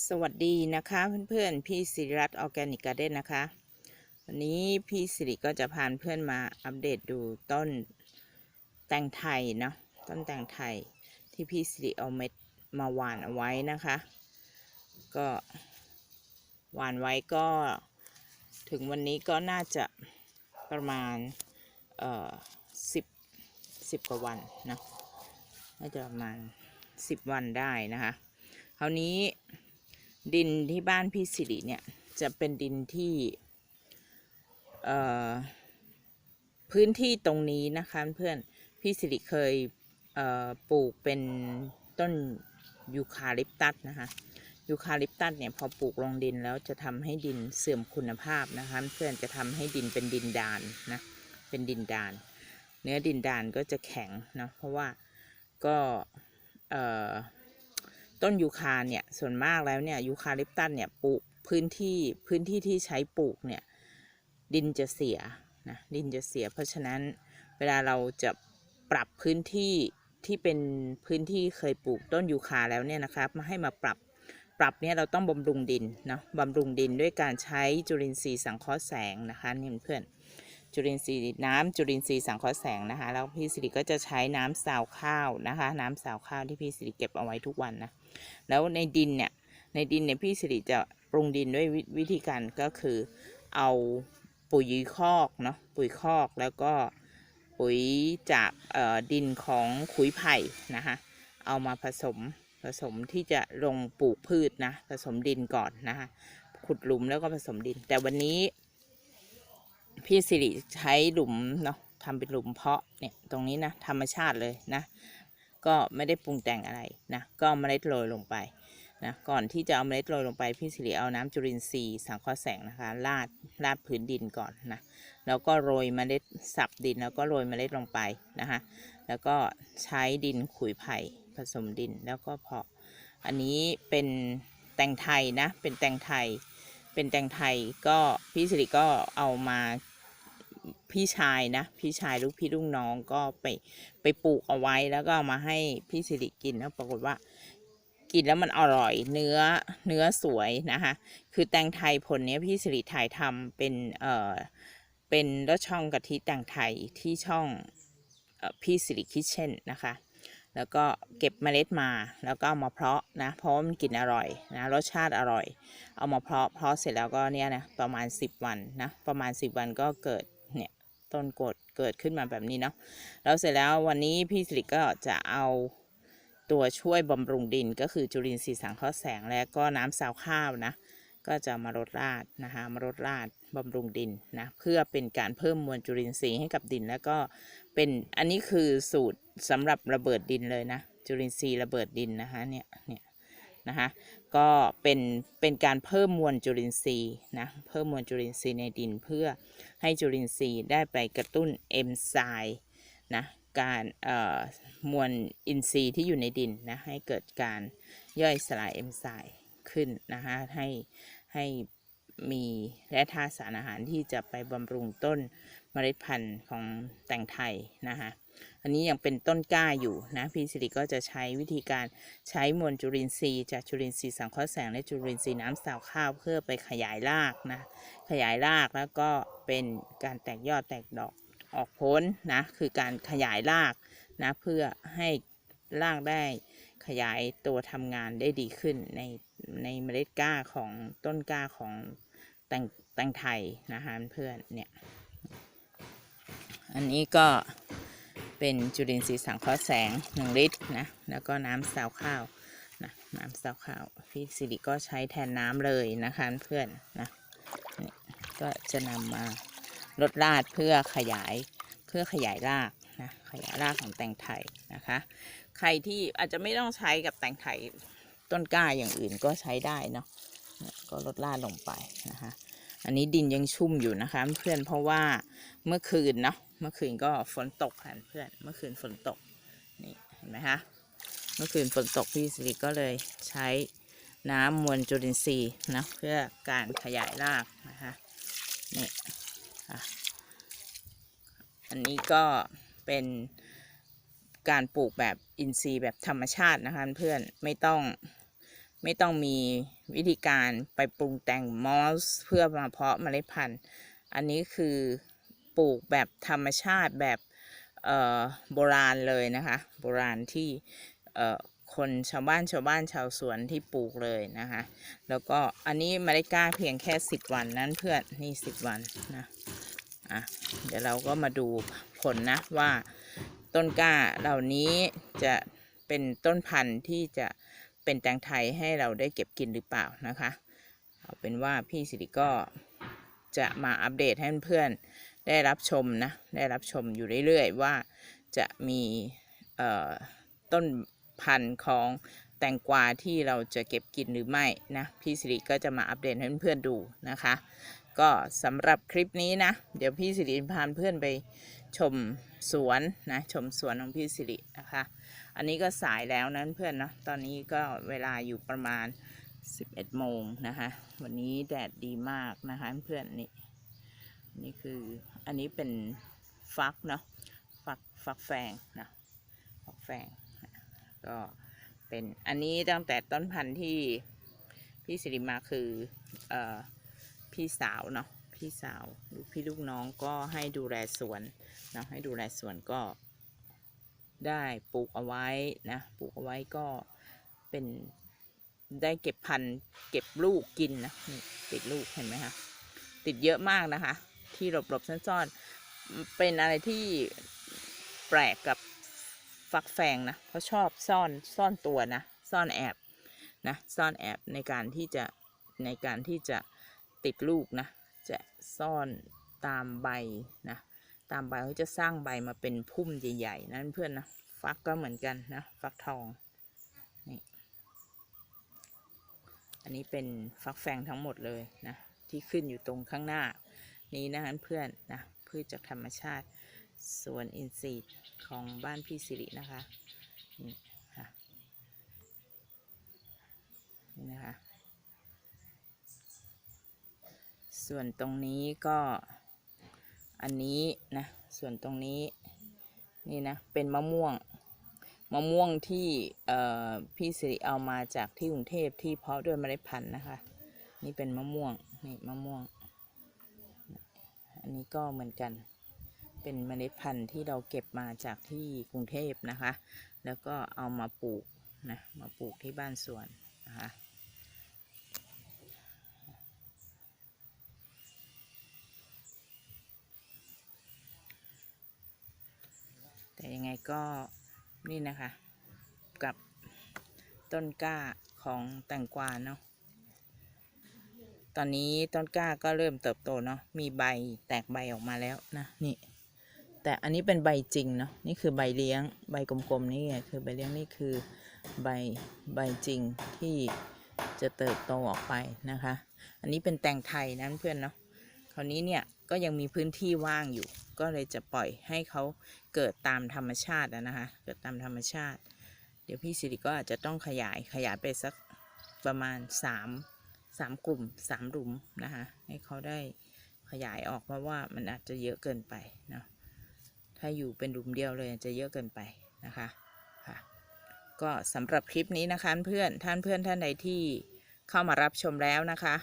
สวัสดีนะคะเพื่อนๆพี่สิริรัตน์ออร์แกนิกการ์เด้นนะคะ วันนี้พี่สิริก็จะพาเพื่อนมาอัปเดตดูต้นแตงไทยเนาะต้นแตงไทยที่พี่สิริเอาเม็ดมาหว่านเอาไว้นะคะ ก็หว่านไว้ก็ถึงวันนี้ก็น่าจะประมาณเอ่อสิบสิบกว่าวันนะน่าจะประมาณสิบวันได้นะคะคราวนี้ ดินที่บ้านพี่สิริเนี่ย จะเป็นดินที่พื้นที่ตรงนี้นะคะเพื่อนพี่สิริเคยเปลูกเป็นต้นยูคาลิปตัสนะคะยูคาลิปตัสเนี่ยพอปลูกลงดินแล้วจะทำให้ดินเสื่อมคุณภาพนะคะเพื่อนจะทำให้ดินเป็นดินดานนะเป็นดินดาน เนื้อดินดานก็จะแข็งเนาะเพราะว่าก็เอ่อ ต้นยูคาเนี่ยส่วนมากแล้วเนี่ยยูคาลิปตัสเนี่ยปลูกพื้นที่พื้นที่ที่ใช้ปลูกเนี่ยดินจะเสียนะดินจะเสีย เพราะฉะนั้นเวลาเราจะปรับพื้นที่ที่เป็นพื้นที่เคยปลูกต้นยูคาแล้วเนี่ยนะครับมาให้มาปรับปรับเนี่ยเราต้องบำรุงดินเนาะบำรุงดินด้วยการใช้จุลินทรีย์สังเคราะห์แสงนะคะนี่เพื่อน จุลินทรีย์น้ำจุลินทรีย์สังเคราะห์แสงนะคะ แล้วพี่สิริก็จะใช้น้ำสาวข้าวนะคะ น้ำสาวข้าวที่พี่สิริเก็บเอาไว้ทุกวันนะแล้วในดินเนี่ยในดินเนี่ยพี่สิริจะปรุงดินด้วยวิธีการก็คือเอาปุ๋ยคอกเนาะปุ๋ยคอกแล้วก็ปุ๋ยจากดินของขุยไผ่นะคะเอามาผสมผสมที่จะลงปลูกพืชนะผสมดินก่อนนะคะขุดหลุมแล้วก็ผสมดิน แต่วันนี้ พี่สิริใช้หลุมเนาะทำเป็นหลุมเพาะเนี่ยตรงนี้นะธรรมชาติเลยนะ ก็ไม่ได้ปรุงแต่งอะไรนะก็เอาเมล็ดโรยลงไปนะก่อนที่จะเอาเมล็ดโรยลงไปพี่สิริเอาน้ำจุลินทรีย์สังเคราะห์แสงนะคะราดราดพื้นดินก่อนนะแล้วก็โรยเมล็ดสับดินแล้วก็โรยเมล็ดลงไปนะคะแล้วก็ใช้ดินขุยไผ่ผสมดินแล้วก็เพาะอันนี้เป็นแตงไทยนะเป็นแตงไทย เป็นแตงไทยก็พี่สิริก็เอามา พี่ชายนะ พี่ชายลูกพี่ลูกน้องก็ไปไปปลูกเอาไว้แล้วก็ามาให้พี่สิริกินแล้วปรากฏว่ากินแล้วมันอร่อยเนื้อเนื้อสวยนะคะ คือแตงไทยผลเนี้ยพี่สิริถ่ายทำเป็นเอ่อเป็นรสช่องกะทิแตงไทยที่ช่องพี่สิริคิทเช่นนะคะ แล้วก็เก็บเมล็ดมาแล้วก็เอามาเพาะนะเพราะว่ามันกลิ่นอร่อยนะรสชาติอร่อย เอามาเพาะเพาะเสร็จแล้วก็เนี่ยนะประมาณ 10 วันนะประมาณ 10 วันก็เกิด ต้นกดเกิดขึ้นมาแบบนี้เนาะแล้วเสร็จแล้ววันนี้พี่สิริก็จะเอาตัวช่วยบำรุงดินก็คือจุลินทรีย์สังเคราะห์แสงและก็น้ำซาวข้าวนะก็จะมารดราดนะคะมารดราดบำรุงดินนะเพื่อเป็นการเพิ่มมวลจุลินทรีย์ให้กับดิน แล้วก็เป็นอันนี้คือสูตรสำหรับระเบิดดินเลยนะ จุลินทรีย์ระเบิดดินนะคะเนี่ยเนี่ย นะคะก็เป็นเป็นการเพิ่มมวลจุลินทรีย์นะเพิ่มมวลจุลินทรีย์ในดินเพื่อให้จุลินทรีย์ได้ไปกระตุ้นเอนไซม์นะการเอ่อมวลอินทรีย์ที่อยู่ในดินนะให้เกิดการย่อยสลายเอนไซม์ขึ้นนะคะให้ให้มีแร่ธาตุสารอาหารที่จะไปบำรุงต้น เมล็ดพันธุ์ของแตงไทยนะคะอันนี้ยังเป็นต้นกล้าอยู่นะพี่สิริก็จะใช้วิธีการใช้มวลจุลินทรีย์จากจุลินทรีย์สังเคราะห์แสงและจุลินทรีย์น้ำสาวข้าวเพื่อไปขยายรากนะขยายรากแล้วก็เป็นการแตกยอดแตกดอกออกผลนะคือการขยายรากนะเพื่อให้รากได้ขยายตัวทำงานได้ดีขึ้นในในเมล็ดกล้าของต้นกล้าของแตงแตงไทยนะคะเพื่อนเนี่ย อันนี้ก็เป็นจุลินทรีย์สังเคราะห์แสงหนึ่งลิตรนะแล้วก็น้ำซาวข้าวนะน้ำซาวข้าวพี่สิริก็ใช้แทนน้ำเลยนะคะเพื่อนนะก็จะนำมาลดราดเพื่อขยายเพื่อขยายรากนะขยายรากของแตงไทยนะคะ ใครที่อาจจะไม่ต้องใช้กับแตงไทยต้นกล้าอย่างอื่นก็ใช้ได้เนาะก็ลดราดลงไปนะคะ อันนี้ดินยังชุ่มอยู่นะคะเพื่อนเพราะว่าเมื่อคืนเนาะเมื่อคืนก็ฝนตกค่ะเพื่อนเมื่อคืนฝนตกนี่เห็นไหมคะเมื่อคืนฝนตกพี่สิริก็เลยใช้น้ำมวลจุลินทรีย์นะเพื่อการขยายรากนะคะนี่อะอันนี้ก็เป็นการปลูกแบบอินทรีย์แบบธรรมชาตินะคะเพื่อนไม่ต้อง ไม่ต้องมีวิธีการไปปรุงแต่งมอสเพื่อมาเพาะเมล็ดพันธุ์ อันนี้คือปลูกแบบธรรมชาติแบบโบราณเลยนะคะ โบราณที่คนชาวบ้านชาวบ้านชาวสวนที่ปลูกเลยนะคะ แล้วก็อันนี้เมล็ดกล้าเพียงแค่ 10 วันนั้นเพื่อนนี่ 10 วันนะอะเดี๋ยวเราก็มาดูผลนะว่าต้นกล้าเหล่านี้จะเป็นต้นพันธุ์ที่จะเเป็นแตงไทยให้เราได้เก็บกินหรือเปล่านะคะ เอาเป็นว่าพี่สิริก็จะมาอัปเดตให้เพื่อนได้รับชมนะ ได้รับชมอยู่เรื่อยๆ ว่าจะมีต้นพันธุ์ของแตงกวาที่เราจะเก็บกินหรือไม่นะ พี่สิริก็จะมาอัปเดตให้เพื่อนๆดูนะคะ ก็สำหรับคลิปนี้นะ เดี๋ยวพี่สิริพาเพื่อนไปชม สวนนะชมสวนของพี่สิรินะคะ อันนี้ก็สายแล้วนั้นเพื่อนเนาะตอนนี้ก็เวลาอยู่ประมาณ 11โมงนะคะ วันนี้แดดดีมากนะคะเพื่อนนี่นี่คืออันนี้เป็นฟักเนาะฟักฟักแฟงนะฟักแฟงก็เป็นอันนี้ตั้งแต่ต้นพันธุ์ที่พี่สิริมาคือออพี่สาวเนาะ พี่สาวลูกพี่ลูกน้องก็ให้ดูแลสวนนะให้ดูแลสวนก็ ได้ปลูกเอาไว้นะปลูกเอาไว้ก็เป็นได้เก็บพันธุ์เก็บลูกกินนะนี่ติดลูกเห็นไหมคะติดเยอะมากนะคะ ที่หลบๆซ่อนๆเป็นอะไรที่แปลกกับฟักแฟงนะเขาชอบซ่อนซ่อนตัวนะ ซ่อนแอบนะซ่อนแอบในการที่จะในการที่จะติดลูกนะ จะซ่อนตามใบนะ ตามใบเขาจะสร้างใบมาเป็นพุ่มใหญ่ๆนั่นเพื่อนนะ ฟักก็เหมือนกันนะ ฟักทองนี่อันนี้เป็นฟักแฟงทั้งหมดเลยนะ ที่ขึ้นอยู่ตรงข้างหน้า นี้นะเพื่อนนะพืชจากธรรมชาติสวนอินทรีย์ของบ้านพี่สิรินะคะนี่ค่ะนี่นะคะ ส่วนตรงนี้ก็อันนี้นะ ส่วนตรงนี้นี่นะ เป็นมะม่วง มะม่วงที่พี่สิริเอามาจากที่กรุงเทพที่เพาะด้วยเมล็ดพันธุ์นะคะ นี่เป็นมะม่วง นี่มะม่วง อันนี้ก็เหมือนกัน เป็นเมล็ดพันธุ์ที่เราเก็บมาจากที่กรุงเทพนะคะ แล้วก็เอามาปลูกนะ มาปลูกที่บ้านสวนนะคะ แต่ยังไงก็นี่นะคะ กับต้นกล้าของแตงกวาเนาะตอนนี้ต้นกล้าก็เริ่มเติบโตเนาะมีใบแตกใบออกมาแล้วนะนี่ แต่อันนี้เป็นใบจริงเนาะนี่คือใบเลี้ยงใบกลมๆนี่คือใบเลี้ยงนี่คือใบใบจริงที่จะเติบโตออกไปนะคะ อันนี้เป็นแตงไทยนะเพื่อนเนาะ คราวนี้เนี่ยก็ยังมีพื้นที่ว่างอยู่ ก็เลยจะปล่อยให้เขาเกิดตามธรรมชาตินะคะ เกิดตามธรรมชาติ เดี๋ยวพี่สิริก็อาจจะต้องขยายขยายไปสักประมาณสามสามกลุ่มสามหลุมนะคะให้เขาได้ขยายออกเพราะว่ามันอาจจะเยอะเกินไปเนาะถ้าอยู่เป็นหลุมเดียวเลยอาจจะเยอะเกินไปนะคะค่ะก็สำหรับคลิปนี้นะคะเพื่อนท่านเพื่อนท่านใดที่เข้ามารับชมแล้วนะคะ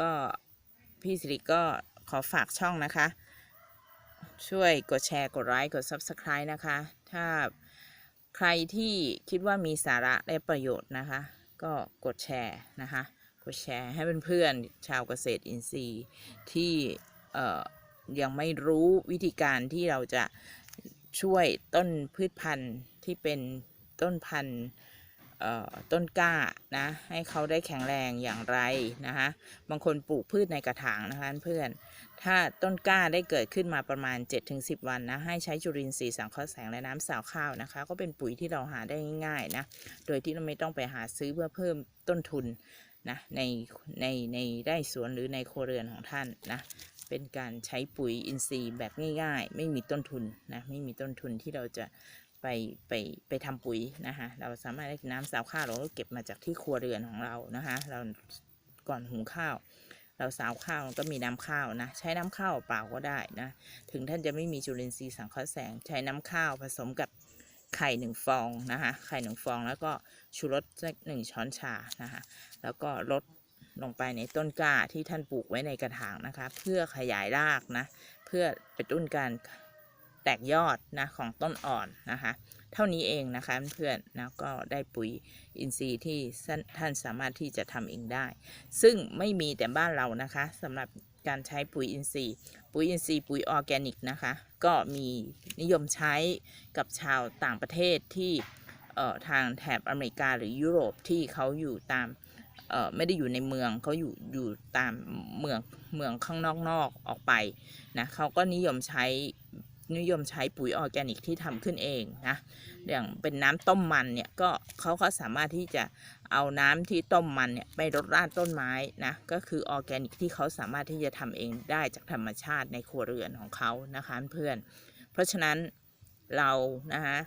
ก็ พี่สิริก็ขอฝากช่องนะคะ ช่วยกดแชร์กดไลค์กด Subscribe นะคะ ถ้าใครที่คิดว่ามีสาระและประโยชน์นะคะ ก็กดแชร์นะคะ กดแชร์ให้เพื่อนๆชาวเกษตรอินทรีย์ที่ยังไม่รู้วิธีการที่เราจะช่วยต้นพืชพันธุ์ที่เป็นต้นพันธุ์ ต้นกล้านะให้เขาได้แข็งแรงอย่างไรนะคะบางคนปลูกพืชในกระถางนะคะเพื่อน ถ้าต้นกล้าได้เกิดขึ้นมาประมาณ 7-10 วันนะให้ใช้จุลินทรีย์สังเคราะห์แสงและน้ำสาวข้าวนะคะ ก็เป็นปุ๋ยที่เราหาได้ง่ายๆนะโดยที่เราไม่ต้องไปหาซื้อเพื่อเพิ่มต้นทุนนะในในในไร่สวนหรือในครัวเรือนของท่านนะเป็นการใช้ปุ๋ยอินทรีย์แบบง่ายๆ ไม่มีต้นทุนนะไม่มีต้นทุนที่เราจะ ไปไปไปทำปุ๋ยนะคะ เราสามารถได้น้ำสาวข้าวเราก็เก็บมาจากที่ครัวเรือนของเรานะคะ เราก่อนหุงข้าว เราสาวข้าวก็มีน้ำข้าวนะ ใช้น้ำข้าวเปล่าก็ได้นะ ถึงท่านจะไม่มีจุลินทรีย์สังเคราะห์แสง ใช้น้ำข้าวผสมกับไข่หนึ่งฟองนะคะ ไข่หนึ่งฟองแล้วก็ชูรสสักหนึ่งช้อนชานะคะ แล้วก็ลดลงไปในต้นกล้าที่ท่านปลูกไว้ในกระถางนะคะ เพื่อขยายรากนะ เพื่อกระตุ้นการ แตกยอดนะของต้นอ่อนนะคะ เท่านี้เองนะคะเพื่อนๆนะก็ได้ปุ๋ยอินทรีย์ที่ท่านสามารถที่จะทำเองได้ ซึ่งไม่มีแต่บ้านเรานะคะสำหรับการใช้ปุ๋ยอินทรีย์ ปุ๋ยอินทรีย์ปุ๋ยออร์แกนิกนะคะ ก็มีนิยมใช้กับชาวต่างประเทศที่เอ่อทางแถบอเมริกาหรือยุโรปที่เขาอยู่ตามเอ่อไม่ได้อยู่ในเมืองเขาอยู่อยู่ตามเมืองเมืองข้างนอกๆออกไปนะเขาก็นิยมใช้ นิยมใช้ปุ๋ยออร์แกนิกที่ทำขึ้นเองนะอย่างเป็นน้ำต้มมันเนี่ยก็เขาก็สามารถที่จะเอาน้ำที่ต้มมันเนี่ยไปรดราดต้นไม้นะก็คือออร์แกนิกที่เขาสามารถที่จะทำเองได้จากธรรมชาติในครัวเรือนของเขานะคะเพื่อน เพราะฉะนั้นเรานะคะ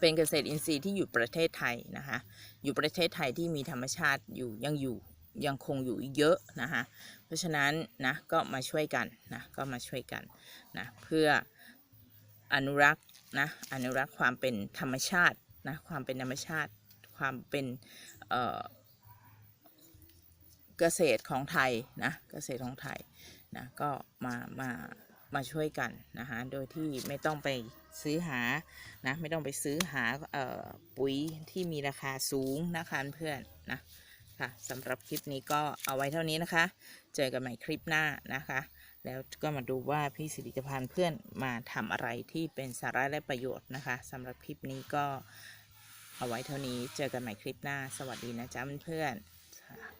เป็นเกษตรอินทรีย์ที่อยู่ประเทศไทยนะคะอยู่ประเทศไทยที่มีธรรมชาติอยู่ยังอยู่ ยังคงอยู่เยอะนะคะเพราะฉะนั้นนะก็มาช่วยกันนะก็มาช่วยกันนะเพื่ออนุรักษ์นะอนุรักษ์ความเป็นธรรมชาตินะความเป็นธรรมชาติความเป็นเกษตรของไทยนะเกษตรของไทยนะก็มามามาช่วยกันนะคะโดยที่ไม่ต้องไปซื้อหานะไม่ต้องไปซื้อหาอปุ๋ยที่มีราคาสูงนะคะเพื่อนนะ ค่ะสำหรับคลิปนี้ก็เอาไว้เท่านี้นะคะ เจอกันใหม่คลิปหน้านะคะ แล้วก็มาดูว่าพี่สิริจะพานเพื่อนมาทำอะไรที่เป็นสาระและประโยชน์นะคะสำหรับคลิปนี้ก็เอาไว้เท่านี้ เจอกันใหม่คลิปหน้า สวัสดีนะจ๊ะเพื่อนๆ